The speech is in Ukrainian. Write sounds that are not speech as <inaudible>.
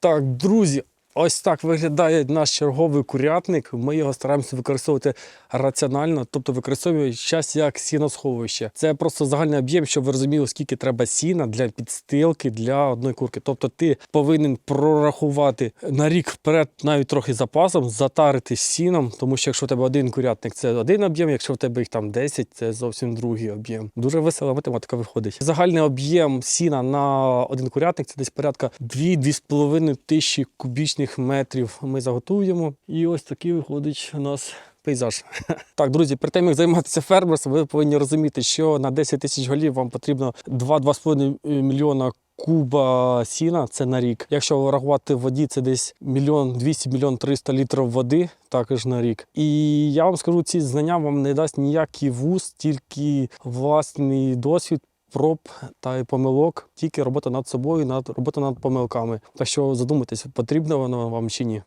Так, друзі, ось так виглядає наш черговий курятник. Ми його стараємося використовувати раціонально, тобто використовуємо час як сіносховище. Це просто загальний об'єм, щоб ви розуміли, скільки треба сіна для підстилки для одної курки. Тобто ти повинен прорахувати на рік вперед навіть трохи запасом, затарити сіном, тому що якщо у тебе один курятник, це один об'єм, якщо в тебе їх там 10, це зовсім другий об'єм. Дуже весела математика виходить. Загальний об'єм сіна на один курятник це десь порядка 2-2,5 тисячі кубічних метрів. Ми заготуємо. І ось такий виходить у нас. Пейзаж. <laughs> Так, друзі, перед тим як займатися фермерством, ви повинні розуміти, що на 10 тисяч голів вам потрібно 2-2,5 мільйона куба сіна це на рік. Якщо рахувати в воді, це десь мільйон 200 мільйон 300 літрів води також на рік. І я вам скажу, ці знання вам не дасть ніякий вуз, тільки власний досвід. Проб та й помилок, тільки робота над собою, над робота над помилками. Так що задумайтесь, потрібно воно вам чи ні.